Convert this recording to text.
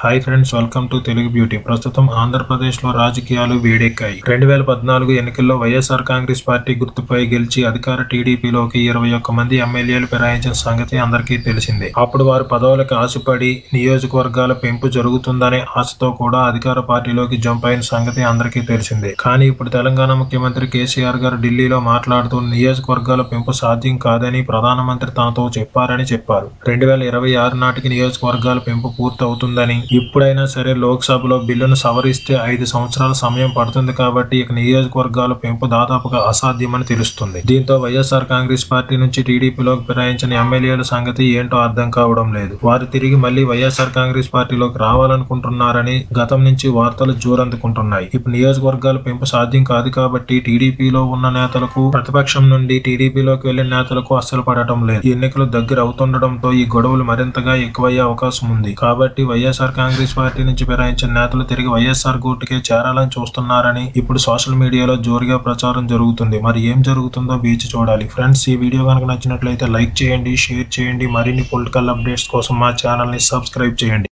Hi friends welcome to Telugu beauty ప్రస్తుతం ఆంధ్రప్రదేశ్లో రాజకీయాలు వేడెక్కాయి. రెండు వేల పద్నాలుగు ఎన్నికల్లో వైఎస్ఆర్ కాంగ్రెస్ పార్టీ గుర్తుపై గెలిచి అధికార టీడీపీలోకి ఇరవై ఒక్క మంది ఎమ్మెల్యేలు ఫిరాయించిన సంగతి అందరికీ తెలిసిందే. అప్పుడు వారు పదవులకు ఆశపడి నియోజకవర్గాల పెంపు జరుగుతుందనే ఆశతో కూడా అధికార పార్టీలోకి జంప్ అయిన సంగతి అందరికీ తెలిసిందే. కానీ ఇప్పుడు తెలంగాణ ముఖ్యమంత్రి కేసీఆర్ గారు ఢిల్లీలో మాట్లాడుతూ నియోజకవర్గాల పెంపు సాధ్యం కాదని ప్రధానమంత్రి తనతో చెప్పారని చెప్పారు. రెండు వేల ఇరవై ఆరు నాటికి నియోజకవర్గాల పెంపు పూర్తవుతుందని ఇప్పుడైనా సరే లోక్సభలో బిల్లును సవరిస్తే ఐదు సంవత్సరాల సమయం పడుతుంది కాబట్టి ఇక నియోజకవర్గాల పెంపు దాదాపుగా అసాధ్యమని తెలుస్తుంది. దీంతో వైఎస్ఆర్ కాంగ్రెస్ పార్టీ నుంచి టీడీపీలోకి ప్రయాణించిన ఎమ్మెల్యేల సంగతి ఏంటో అర్థం కావడం లేదు. వారు తిరిగి మళ్ళీ వైఎస్ఆర్ కాంగ్రెస్ పార్టీలోకి రావాలనుకుంటున్నారని గతం నుంచి వార్తలు జోరందుకుంటున్నాయి. ఇప్పుడు నియోజకవర్గాల పెంపు సాధ్యం కాదు కాబట్టి టీడీపీలో ఉన్న నేతలకు ప్రతిపక్షం నుండి టీడీపీలోకి వెళ్ళిన నేతలకు అస్సలు పడటం లేదు. ఎన్నికలు దగ్గర అవుతుండటంతో ఈ గొడవలు మరింతగా ఎక్కువయ్యే అవకాశం ఉంది. కాబట్టి వైఎస్ఆర్ కాంగ్రెస్ పార్టీ నుంచి ఫిరాయించిన నేతలు తిరిగి వైఎస్ఆర్ గూటుకే చేరాలని చూస్తున్నారని ఇప్పుడు సోషల్ మీడియాలో జోరుగా ప్రచారం జరుగుతుంది. మరి ఏం జరుగుతుందో వేచి చూడాలి. ఫ్రెండ్స్ ఈ వీడియో కనుక నచ్చినట్లయితే లైక్ చేయండి షేర్ చేయండి. మరిన్ని పొలిటికల్ అప్డేట్స్ కోసం మా ఛానల్ని సబ్స్క్రైబ్ చేయండి.